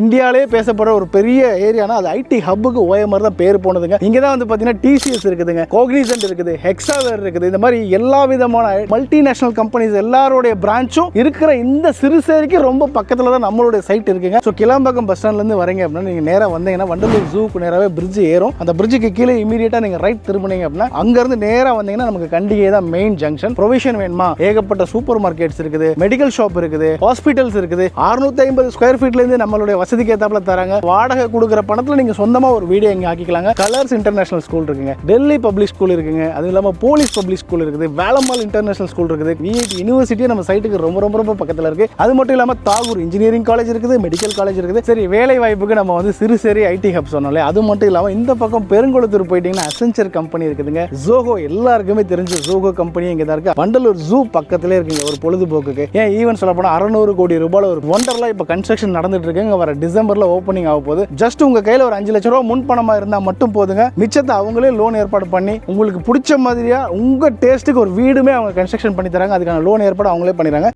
இந்தியாவிலே பேசப்படுற ஒரு பெரிய ஏரியானா அது ஐடி ஹப்புக்கு ஓஎம்ஆர் தான் பேர் போனதுங்க. இங்கே தான் வந்து பார்த்தீங்கன்னா டிசிஎஸ் இருக்குதுங்க. கோக்னிசன்ட் இருக்குது ஹெக்ஸாவேர் இருக்குது. இந்த மாதிரி எல்லா விதமான மல்டிநேஷனல் கம்பெனிஸ் எல்லாரோடைய பிரான்ச்சும் இருக்கிற இந்த சிறுசேரிக்கு ரொம்ப பக்கத்தில் தான் நம்மளுடைய சைட் இருக்குங்க. ஸோ கிளாம்பாக்கம் பஸ் ஸ்டாண்ட்லேருந்து வரீங்க அப்படின்னா நீங்கள் நேராக வந்தீங்கன்னா வண்டலூர் ஜூக்கு நேராகவே பிரிட்ஜ் ஏறும். அந்த பிரிட்ஜுக்கு கீழே இமீடியட்டாக நீங்கள் ரைட் திரும்பினீங்க அப்படின்னா அங்கேருந்து நேராக வந்தீங்கன்னா நமக்கு கண்டிகை தான் மெயின் ஜங்ஷன் ப்ரொவிஷன் வேணுமா? ஏகப்பட்ட சூப்பர் மார்க்கெட்ஸ் இருக்குது மெடிக்கல் ஷாப் இருக்குது ஹாஸ்பிட்டல்ஸ் இருக்குது. 650 ஐம்பது ஸ்கொயர் ஃபீட்லேருந்து நம்மளுடைய வசதிக்கு ஏத்தாப்புல தராங்க. வாடகை கொடுக்குற பணத்தில் நீங்கள் சொந்தமாக ஒரு வீடியோ இங்கே ஆக்கிக்கலாங்க. கலர்ஸ் இன்டர்நேஷனல் ஸ்கூல் இருக்குங்க. டெல்லி பப்ளிக் ஸ்கூல் இருக்குங்க. அது இல்லாமல் போலீஸ் பப்ளிக் ஸ்கூல் இருக்குது. வேலம்மாள் இன்டர்நேஷனல் ஸ்கூல் இருக்குது. விஐடி யூனிவர்சிட்டி நம்ம சைட்டுக்கு ரொம்ப ரொம்ப ரொம்ப பக்கத்தில் இருக்கு. அது மட்டும் இல்லாமல் தாகூர் இன்ஜினியரிங் காலேஜ் இருக்குது மெடிக்கல் காலேஜ் இருக்குது. சரி வேலை வாய்ப்புக்கு நம்ம வந்து சிறு சிறு ஐடி ஹப் சொன்னாலே அது மட்டும் இல்லாமல் இந்த பக்கம் பெருங்குளத்தூர் போயிட்டீங்கன்னா அசென்ச்சர் கம்பெனி இருக்குதுங்க. ஜோகோ எல்லாருக்குமே தெரிஞ்ச ஜோகோ கம்பெனி இங்கே தான் இருக்கு. வண்டலூர் ஜூ பக்கத்திலே இருக்குங்க ஒரு பொழுதுபோக்குக்கு. ஏன் ஈவன் சொல்ல போனால் அறநூறு கோடி ரூபாயில் ஒரு ஒண்டர்லாம் இப்போ கன்ஸ்ட்ரக்ஷன் நடந்துட்டு இருக்குங்க வர டிசம்பர்ல ஓப்பனிங் ஆக போகுது. ஜஸ்ட் உங்க கையில ஒரு அஞ்சு லட்ச ரூபா முன் பணமா இருந்தா மட்டும் போதுங்க. மிச்சத்தை அவங்களே லோன் ஏற்பாடு பண்ணி உங்களுக்கு பிடிச்ச மாதிரியா உங்க டேஸ்ட்டுக்கு ஒரு வீடுமே அவங்க கன்ஸ்ட்ரக்ஷன் பண்ணி தராங்க. அதுக்கான லோன் ஏற்பாடு அவங்களே பண்ணிடுறாங்க.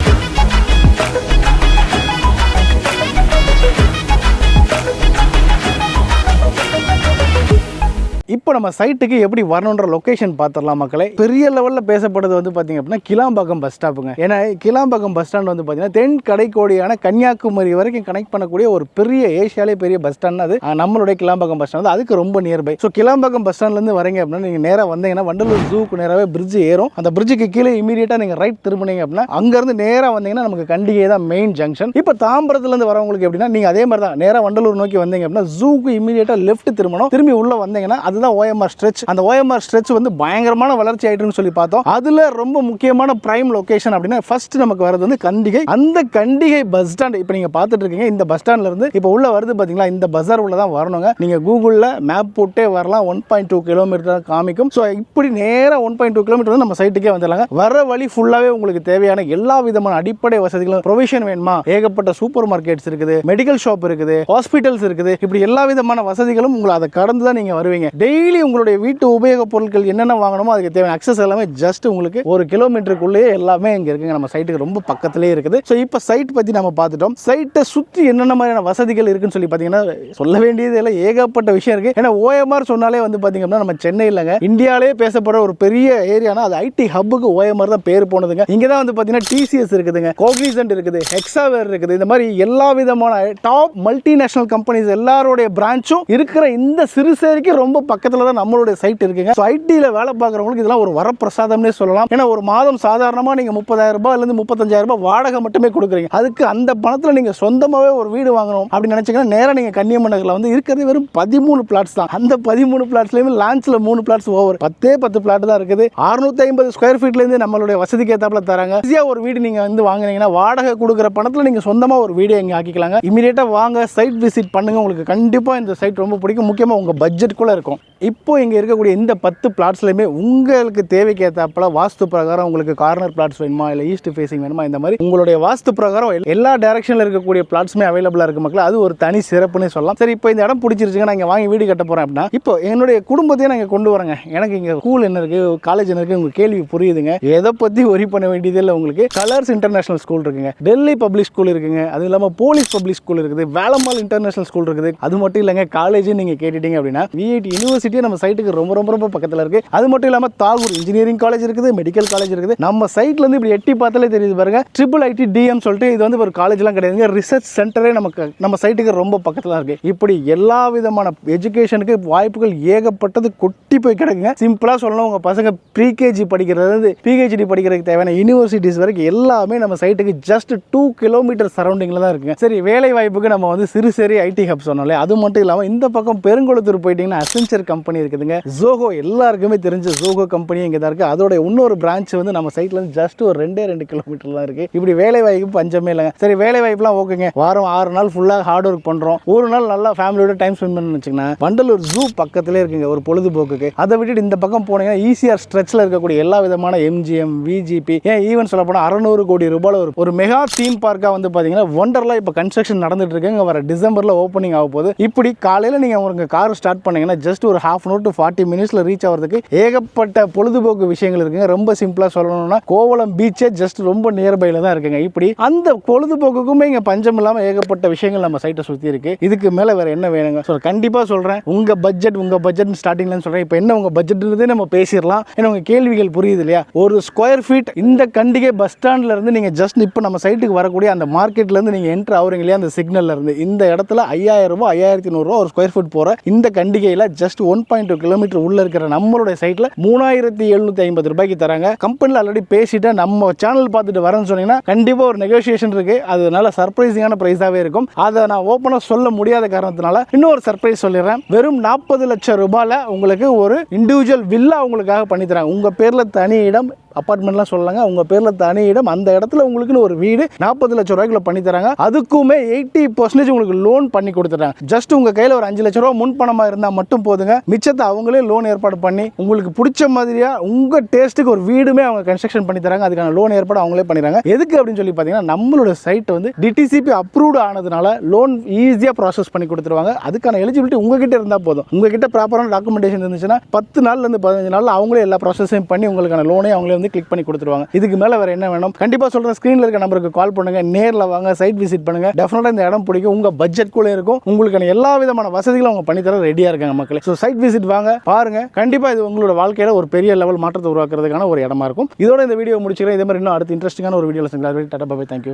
இப்போ நம்ம சைட்டுக்கு எப்படி வரணுன்ற லொக்கேஷன் பார்த்துடலாம் மக்களே. பெரிய லெவலில் பேசப்படுறது வந்து பார்த்தீங்க அப்படின்னா கிளாம்பாக்கம் பஸ் ஸ்டாப்புங்க ஏன்னா கிளாம்பாக்கம் பஸ் ஸ்டாண்ட் வந்து பார்த்தீங்கன்னா தென் கடைக்கோடியான கன்னியாகுமரி வரைக்கும் கனெக்ட் பண்ணக்கூடிய ஒரு பெரிய ஏஷியாலே பெரிய பஸ் ஸ்டாண்ட் அது. நம்மளுடைய கிளாம்பாக்கம் பஸ் ஸ்டாண்ட் அதுக்கு ரொம்ப நியர்பை ஸோ கிளாம்பாக்கம் பஸ் ஸ்டாண்ட்லேருந்து வரீங்க அப்படின்னா நீங்கள் நேராக வந்தீங்கன்னா வண்டலூர் ஜூக்கு நேராகவே பிரிட்ஜ் ஏறும். அந்த பிரிட்ஜுக்கு கீழே இமீடியட்டாக நீங்கள் ரைட் திரும்பினீங்க அப்படின்னா அங்கேருந்து நேராக வந்தீங்கன்னா நமக்கு கண்டிகை தான் மெயின் ஜங்ஷன் இப்போ தாம்பரத்துலேருந்து வரவங்களுக்கு எப்படின்னா நீங்கள் அதே மாதிரி தான் நேராக வண்டலூர் நோக்கி வந்தீங்க அப்படின்னா ஜூக்கு இமீடியட்டாக லெஃப்ட் திரும்பணும். திரும்பி உள்ளே வந்தீங்கன்னா அதுதான் ஓஎம்ஆர் ஸ்ட்ரெச் அந்த ஓஎம்ஆர் ஸ்ட்ரெச் வந்து பயங்கரமான வளர்ச்சி ஆயிட்டுன்னு சொல்லி பார்த்தோம். அதுல ரொம்ப முக்கியமான பிரைம் லொகேஷன் அப்படின்னா ஃபர்ஸ்ட் நமக்கு வரது வந்து கண்டிகை. அந்த கண்டிகை பஸ் ஸ்டாண்ட் இப்போ நீங்க பார்த்துட்டு இருக்கீங்க இந்த பஸ் ஸ்டாண்ட்ல இருந்து இப்போ உள்ள வருது பாத்தீங்களா இந்த பஸார் உள்ள தான் வரணுங்க. நீங்க கூகுளில் மேப் போட்டே வரலாம். ஒன் பாயிண்ட் டூ கிலோமீட்டர் காமிக்கும். ஸோ இப்படி நேராக ஒன் பாயிண்ட் டூ கிலோமீட்டர் வந்து நம்ம சைட்டுக்கே வந்துடலாங்க. வர வழி ஃபுல்லாகவே உங்களுக்கு தேவையான எல்லா விதமான அடிப்படை வசதிகளும் ப்ரொவிஷன் வேணுமா? ஏகப்பட்ட சூப்பர் மார்க்கெட்ஸ் இருக்குது மெடிக்கல் ஷாப் இருக்குது ஹாஸ்பிட்டல்ஸ் இருக்குது. இப்படி எல்லா விதமான வசதிகளும் உங்களை அதை கடந்து தான் நீங்கள் வருவீங்க. டெய்லி உங்களுடைய வீட்டு உபயோக பொருட்கள் என்னென்ன வாங்கணுமோ அதுக்கு தேவையான அக்சஸ் எல்லாமே ஜஸ்ட் உங்களுக்கு ஒரு கிலோமீட்டருக்குள்ளேயே எல்லாமே இங்க இருக்குங்க. நம்ம சைட்டுக்கு ரொம்ப பக்கத்துலேயே இருக்குது. ஸோ இப்போ சைட் பத்தி நம்ம பார்த்துட்டோம். சைட்டை சுற்றி என்னென்ன மாதிரியான வசதிகள் இருக்குன்னு சொல்லி பார்த்தீங்கன்னா சொல்ல வேண்டியது எல்லாம் ஏகப்பட்ட விஷயம் இருக்கு. ஏன்னா ஓஎம்ஆர் சொன்னாலே வந்து பார்த்தீங்கன்னா நம்ம சென்னையிலங்க இந்தியாவிலே பேசப்படுற ஒரு பெரிய ஏரியானா அது ஐடி ஹப்புக்கு ஓஎம்ஆர் தான் பேர் போனதுங்க. இங்கே தான் வந்து பார்த்தீங்கன்னா டிசிஎஸ் இருக்குதுங்க. கோக்னிசன்ட் இருக்குது. ஹெக்ஸாவேர் இருக்குது. இந்த மாதிரி எல்லா விதமான டாப் மல்டிநேஷனல் கம்பெனிஸ் எல்லாருடைய பிரான்ச்சும் இருக்கிற இந்த சிறுசேரிக்கு ரொம்ப பக்கத்தில் தான் நம்மளுடைய சைட் இருக்குங்க. ஸோ ஐடியில் வேலை பார்க்குறவங்களுக்கு இதெல்லாம் ஒரு வரப்பிரசாதம்னே சொல்லலாம். ஏன்னா ஒரு மாதம் சாதாரணமாக நீங்கள் முப்பதாயிரம் ரூபாயிலேருந்து முப்பத்தஞ்சாயிரம் ரூபாய் வாடகை மட்டுமே கொடுக்குறீங்க. அதுக்கு அந்த பணத்தில் நீங்கள் சொந்தமாகவே ஒரு வீடு வாங்கணும் அப்படின்னு நினச்சிங்கன்னா நேராக நீங்கள் கன்னியம்மன் நகரில் வந்து இருக்கிறது வெறும் பதிமூணு பிளாட்ஸ் தான். அந்த பதிமூணு பிளாட்ஸ்லேயுமே லான்ச்சில் மூணு பிளாட்ஸ் ஓவர் பத்தே பத்து பிளாட் தான் இருக்குது. அறுநூத்தி ஐம்பது ஸ்கொயர் ஃபீட்லேருந்து நம்மளுடைய வசதிக்கு ஏற்றாப்புல தராங்க. ஈஸியாக ஒரு வீடு நீங்கள் வந்து வாங்குனீங்கன்னா வாடகை கொடுக்குற பணத்தில் நீங்கள் சொந்தமாக ஒரு வீடு இங்கே ஆக்கிக்கலாங்க. இமீடியட்டாக வாங்க சைட் விசிட் பண்ணுங்க. உங்களுக்கு கண்டிப்பாக இந்த சைட் ரொம்ப பிடிக்கும். முக்கியமாக உங்கள் பட்ஜெட்டுக்குள்ளே இருக்கும். இப்போ இங்கே இருக்கக்கூடிய இந்த பத்து பிளாட்ஸ்லையுமே உங்களுக்கு தேவைக்கு ஏற்றாப்புல வாஸ்து பிரகாரம் உங்களுக்கு கார்னர் பிளாட்ஸ் வேணுமா? இல்லை ஈஸ்ட் ஃபேஸிங் வேணுமா? இந்த மாதிரி உங்களுடைய வாஸ்து பிரகாரம் எல்லா டேரக்ஷனில் இருக்கக்கூடிய பிளாட்ஸுமே அவைலபிளாக இருக்கு மக்கள். அது ஒரு தனி சிறப்புன்னு சொல்லலாம். சரி இப்போ இந்த இடம் பிடிச்சிருச்சுங்க நான் இங்கே வாங்கி வீடு கட்ட போகிறேன் அப்படின்னா இப்போ என்னுடைய குடும்பத்தையே நான் இங்கே கொண்டு வரேங்க. எனக்கு இங்கே ஸ்கூல் என்ன இருக்குது காலேஜ் என்ன இருக்குது உங்கள் கேள்வி புரியுதுங்க. எதை பற்றி ஒரி பண்ண வேண்டியது இல்லை உங்களுக்கு. கலர்ஸ் இன்டர்நேஷனல் ஸ்கூல் இருக்குங்க. டெல்லி பப்ளிக் ஸ்கூல் இருக்குங்க. அது இல்லாமல் போலீஸ் பப்ளிக் ஸ்கூல் இருக்குது. வேலம்மாள் இன்டர்நேஷனல் ஸ்கூல் இருக்குது. அது மட்டும் இல்லைங்க காலேஜ் நீங்கள் கேட்டுட்டீங்க அப்படின்னா விஐடி யூனிவர்சிட்டி நம்ம சைட்டுக்கு ரொம்ப ரொம்ப ரொம்ப பக்கத்தில் இருக்குது அது மட்டும் இல்லாமல் தாகூர் இன்ஜினியரிங் காலேஜ் இருக்குது மெடிக்கல் காலேஜ் இருக்குது. நம்ம சைட்லேருந்து இப்படி எட்டி பார்த்தாலே தெரியுது பாருங்க. ட்ரிபிள் ஐடி டிஎம் சொல்லிட்டு இது வந்து ஒரு காலேஜ்லாம் கிடையாதுங்க. ரிசர்ச் சென்டரே நமக்கு நம்ம சைட்டுக்கு ரொம்ப பக்கத்தில் இருக்கு. இப்படி எல்லா விதமான எஜுகேஷனுக்கு வாய்ப்புகள் ஏகப்பட்டது கொட்டி போய் கிடக்குங்க. சிம்பிளாக சொல்லணும் உங்கள் பசங்க ப்ரீகேஜி படிக்கிறது பிஹெச்டி படிக்கிறதுக்கு தேவையான யூனிவர்சிட்டிஸ் வரைக்கும் எல்லாமே நம்ம சைட்டுக்கு ஜஸ்ட் டூ கிலோமீட்டர் சரௌண்டிங்கில் தான் இருக்குங்க. சரி வேலை வாய்ப்புக்கு நம்ம வந்து சிறு சிறு ஐடி ஹப் சொன்னாலே அது மட்டும் இல்லாமல் இந்த பக்கம் பெருங்குளத்தூர் போயிட்டீங்கன்னா அசென்ச்சர் கம்பெனி இருக்குதுங்க. ஜோகோ எல்லாருக்குமே தெரிஞ்ச ஜோகோ கம்பெனி இங்கே தான் இருக்குது அதோட இன்னொரு பிரான்ச் வந்து நம்ம சைட்ல இருந்து ஜஸ்ட் ஒரு ரெண்டே ரெண்டு கிலோமீட்டர் தான் இருக்குது இப்படி வேலை வாய்ப்பு பஞ்சமே இல்லைங்க. சரி வேலை வாய்ப்புலாம் ஓகேங்க. வாரம் ஆறு நாள் ஃபுல்லாக ஹார்ட் ஒர்க் பண்ணுறோம் ஒரு நாள் நல்லா ஃபேமிலியோட டைம் ஸ்பெண்ட் பண்ணணும்னு வச்சுக்கோங்க. வண்டலூர் ஜூ பக்கத்திலே இருக்குங்க ஒரு பொழுதுபோக்குக்கு. அதை விட்டுட்டு இந்த பக்கம் போனீங்கன்னா ஈஸியாக ஸ்ட்ரெச்சில் இருக்கக்கூடிய எல்லா விதமான எம்ஜிஎம் விஜிபி ஏன் ஈவன் சொல்ல போனால் அறநூறு கோடி ரூபாயில் ஒரு ஒரு மெகா தீம் பார்க்காக வந்து பார்த்தீங்கன்னா ஒண்டர்லாம் இப்போ கன்ஸ்ட்ரக்ஷன் நடந்துட்டு இருக்குங்க. வர டிசம்பரில் ஓப்பனிங் ஆக போகுது. இப்படி காலையில் நீங்கள் உங்க கார் ஸ்டார்ட் பண்ணீங்கன்னா ஜஸ்ட் ஒரு ஹாஃப் அன் டு ஃபார்ட்டி மினிட்ஸில் ரீச் ஆகிறதுக்கு ஏகப்பட்ட பொழுதுபோக்கு விஷயங்கள் இருக்குங்க. ரொம்ப சிம்பிளாக சொல்லணும்னா கோவலம் பீச்சே ஜஸ்ட் ரொம்ப நியர்பையில் தான் இருக்குங்க. இப்படி அந்த பொழுதுபோக்குக்குமே இங்கே பஞ்சம் இல்லாமல் ஏகப்பட்ட விஷயங்கள் நம்ம சைட்டை சுற்றி இருக்கு. இதுக்கு மேலே வேறு என்ன வேணுங்க? ஸோ கண்டிப்பாக சொல்கிறேன் உங்கள் பட்ஜெட் உங்கள் பட்ஜெட் ஸ்டார்டிங்லன்னு சொல்கிறேன் இப்போ என்ன உங்கள் பட்ஜெட்ன்றதே நம்ம பேசிடலாம். ஏன்னா உங்கள் கேள்விகள் புரியுது இல்லையா? ஒரு ஸ்கொயர் ஃபீட் இந்த கண்டிகை பஸ் ஸ்டாண்ட்லேருந்து நீங்கள் ஜஸ்ட் இப்போ நம்ம சைட்டுக்கு வரக்கூடிய அந்த மார்க்கெட்லேருந்து நீங்கள் என்ட்ரு ஆகுறீங்க இல்லையா? அந்த சிக்னல்லேருந்து இந்த இடத்துல ஐயாயிரம் ரூபாய் ஐயாயிரத்தி நூறுரூவா ஒரு ஸ்கொயர் ஃபீட் போகிற இந்த கண்டிகையில் just one point two kilometre உள்ள இருக்கிற நம்மளுடைய சைட்டில் மூணாயிரத்தி எழுநூற்றி ஐம்பது ரூபாய்க்கு தராங்க. கம்பெனியில் ஆல்ரெடி பேசிட்டு நம்ம சேனல் பார்த்துட்டு வரேன்னு சொன்னீங்கன்னா கண்டிப்பாக ஒரு நெகோசியேஷன் இருக்கு. அது நல்ல சர்ப்ரைசிங்கான ப்ரைஸாகவே இருக்கும். அதை நான் ஓப்பனாக சொல்ல முடியாத காரணத்தினால இன்னொரு சர்ப்ரைஸ் சொல்லிடுறேன். வெறும் நாற்பது லட்சம் ரூபாயில் உங்களுக்கு ஒரு இண்டிவிஜுவல் வில்லா உங்களுக்காக பண்ணி தராங்க. உங்கள் பேரில் தனி இடம் அப்பார்ட்மெண்ட்லாம் சொல்லலாங்க உங்கள் பேரில் தனி இடம் அந்த இடத்துல உங்களுக்குன்னு ஒரு வீடு நாற்பது லட்சம் ரூபாய்க்குள்ள பண்ணி தராங்க. அதுக்குமே எயிட்டி பர்சன்டேஜ் உங்களுக்கு லோன் பண்ணி கொடுத்துட்றாங்க. ஜஸ்ட் உங்கள் கையில் ஒரு அஞ்சு லட்ச ரூபா முன் பணமாக இருந்தால் மட்டும் போதுங்க. மிச்சத்தை அவங்களே லோன் ஏற்பாடு பண்ணி உங்களுக்கு பிடிச்ச மாதிரியா உங்கள் டேஸ்ட்டுக்கு ஒரு வீடுமே அவங்க கன்ஸ்ட்ரக்ஷன் பண்ணி தராங்க. அதுக்கான லோன் ஏற்பாடு அவங்களே பண்ணிடுறாங்க. எதுக்கு அப்படின்னு சொல்லி பார்த்தீங்கன்னா நம்மளோட சைட் வந்து டிடிசிபி அப்ரூவ்டு ஆனதுனால லோன் ஈஸியாக ப்ராசஸ் பண்ணி கொடுத்துருவாங்க. அதுக்கான எலிஜிபிலிட்டி உங்ககிட்ட இருந்தால் போதும். உங்ககிட்ட ப்ராப்பரான டாக்குமெண்டேஷன் இருந்துச்சுன்னா பத்து நாள்லேருந்து பதினஞ்சு நாளில் அவங்களே எல்லா ப்ராசஸையும் பண்ணி உங்களுக்கான லோனே அவங்களே வந்து கிளிக் பண்ணி கொடுத்துருவாங்க. இதுக்கு மேலே வேறு என்ன வேணும்? கண்டிப்பாக சொல்கிறேன் ஸ்க்ரீனில் இருக்க நம்பருக்கு கால் பண்ணுங்க நேரில் வாங்க சைட் விசிட் பண்ணுங்க. டெஃபினட்டாக இந்த இடம் பிடிக்கும். உங்கள் பட்ஜெட் கூட இருக்கும். உங்களுக்கான எல்லா விதமான வசதிகளும் அவங்க பண்ணித்தர ரெடியாக இருக்காங்க மக்களே. ஸோ சைட் விசிட் வாங்க பாருங்க. கண்டிப்பாக இது உங்களோட வாழ்க்கையில் ஒரு பெரிய லெவல் மாற்றத்தை உருவாக்குறதுக்கான ஒரு இடமா இருக்கும். இதோட இந்த வீடியோ முடிச்சுக்கிறேன். இதே மாதிரி இன்னும் அடுத்து இன்ட்ரெஸ்டிங்கான ஒரு வீடியோவில் சந்திக்கலாம். Tata bye thank you